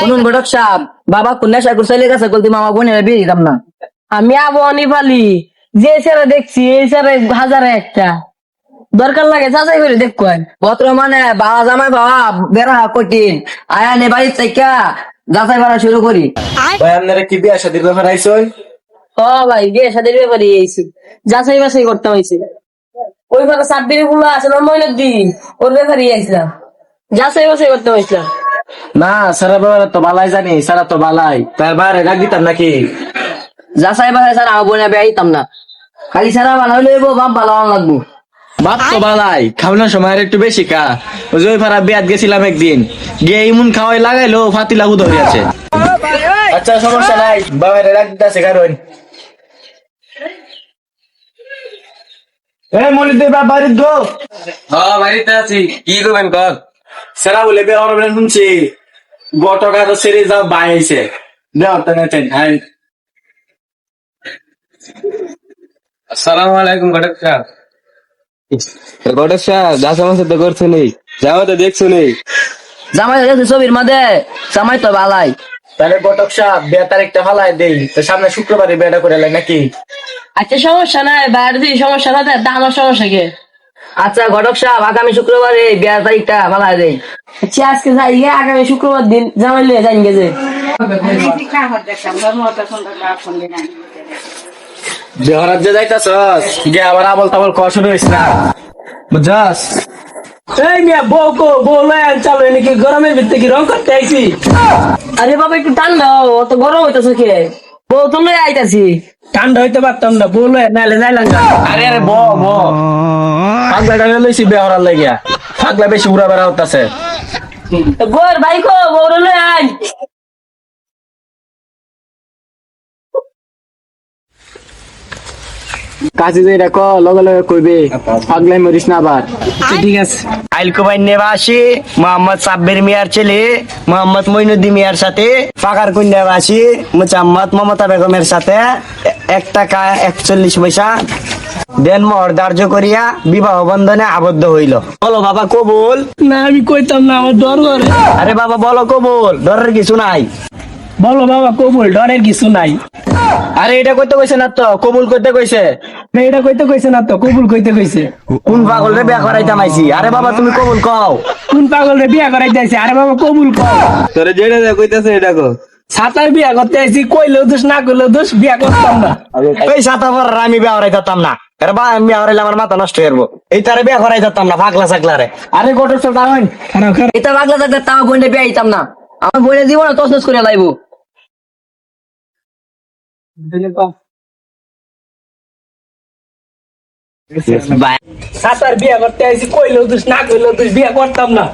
শুনুন ঘটক সাহেব বাবা কন্যা সাকুর চলে গেছে বলতে মামা বোনের বিয়ে দিতাম না। আমি আবো অনিপালি যে স্যারে দেখছি এই স্যারে হাজারে একটা। দরকার লাগে যাচাই করে দেখবেন পত্র মানে বাবা জামাই বাবা বেড়া কঠিন। আয়া নে বাড়ির থেকে যাচাই করা শুরু করি। ভাই আপনারা কি বিয়া শাদির ব্যাপার আইসন ও ভাই বিয়ে সাদের ব্যাপারে এইছি যাচাই বাছাই করতে হয়েছে ওই ফাঁকা সাব্বিরগুলো আছে না মহিলার দিন ওর ব্যাপারে আইছিলাম। যাচাই বাছাই করতে হয়েছিলাম না সারা ব্যাপার তো বালাই জানি সারা তো বালাই। তার বাইরে ডাক দিতাম নাকি? যাচাই বাছাই স্যার আমার বোনের বিয়ে দিতাম না। খালি সারা ভালো লইব বাপ ভালো লাগবো। বাপ তো বালাই খাওয়ানোর সময় আর একটু বেশি কা ওই যে ফারা বিয়াত গেছিলাম একদিন। গিয়ে ইমুন খাওয়াই লাগাইলো ফাতিলা উদরি আছে আচ্ছা সমস্যা নাই। বাবারে ডাক দিতেছে কারণ। এ মনিতে বাপ বাড়ির গো হ্যাঁ বাড়িতে আছি। কি করবেন কর? সেরা বলে বে অরবে শুনছি। গটকা তো সেরে যাও হ্যাঁ। আসসালামু আলাইকুম সাহেব সাহেব যা সমস্যা তো করছ নেই যাও তো দেখছ নেই জামাই দেখছি ছবির মাঝে জামাই তো ভালাই তাহলে গটক সাহেব বিয়া তারিখটা ফালাই দেই। তো সামনে শুক্রবারে বিয়াটা করে লাই নাকি? আচ্ছা সমস্যা নাই বাইরে দিয়ে সমস্যা না তা আমার সমস্যা কে? আচ্ছা ঘটক সাহেব আগামী শুক্রবারে বিয়ার তারিখটা ভালো দেই। আচ্ছা আজকে যাই গে আগামী শুক্রবার দিন জামাই লিয়ে যাই গেছে। দেহরাত যে যাইতাছস? গে আবার আবল তাবল খাওয়া শুরু হইস না? বুঝছস? এই মিয়া বউ কো বউ লয় চালো নাকি গরমের ভিতরে কি রং করতে আইছি? আরে বাবা একটু ঠান্ডা হও, অত গরম হইতাছে কে? বউ তো লয় আইতাছি। ঠান্ডা হইতে পারতাম না বউ লয় নাইলে যাইলাম। আরে আরে ব ব পাগলাটা লইছি বেহরার লাগিয়া। পাগলা বেশি উড়া বেড়া হতাছে গোর ভাই রেখো লগে লগে কইবে পাগলাই মরিস না আবার। ঠিক আছে। আইলকুবাই নেবাসী মোহাম্মদ সাব্বির মিয়ার ছেলে মোহাম্মদ মইনুদ্দিন মিয়ার সাথে ফাঁকার কুন্ডাবাসী মোহাম্মদ মমতা বেগমের সাথে এক টাকা একচল্লিশ পয়সা দেন মোহর ধার্য করিয়া বিবাহ বন্ধনে আবদ্ধ হইল। বলো বাবা কবুল? না আমি কইতাম না আমার ডর করে। আরে বাবা বলো কবুল ডরের কিছু নাই। বলো বাবা কবুল ডরের কিছু নাই। আরে এটা কইতে কইছে না তো? কবুল করতে কইছে? না, এটা কইতে কইছে না তো কবুল কইতে কইছে। কোন পাগল রে বিয়া করাইতাম আইছি? আরে বাবা তুমি কবুল কও। কোন পাগল রে বিয়া করাইতে আইছে? আরে বাবা কবুল কর তোরে যেটা কইতাছে এটা কো সাতার বিয়া করতে আইছি কইলেও দোষ না কইলেও দোষ বিয়া করতাম না। এই সাতা পর আমি বিয়া করাই দিতাম না। এর বা আমি আমার মাথা নষ্ট যাব। এই তারে বিয়া করাই দিতাম না ফাগলা সাগলা রে। আরে গোটর তো দাঁড়ান খারাপ খারাপ। এটা বাগলা থাকতে তাও বোনের বিয়ে দিতাম না। আমার বোনের জীবনে তসনস করে লাইবো। সাতার বিয়া করতে আইছি কইলেও দোষ না কইলেও দোষ বিয়া করতাম না।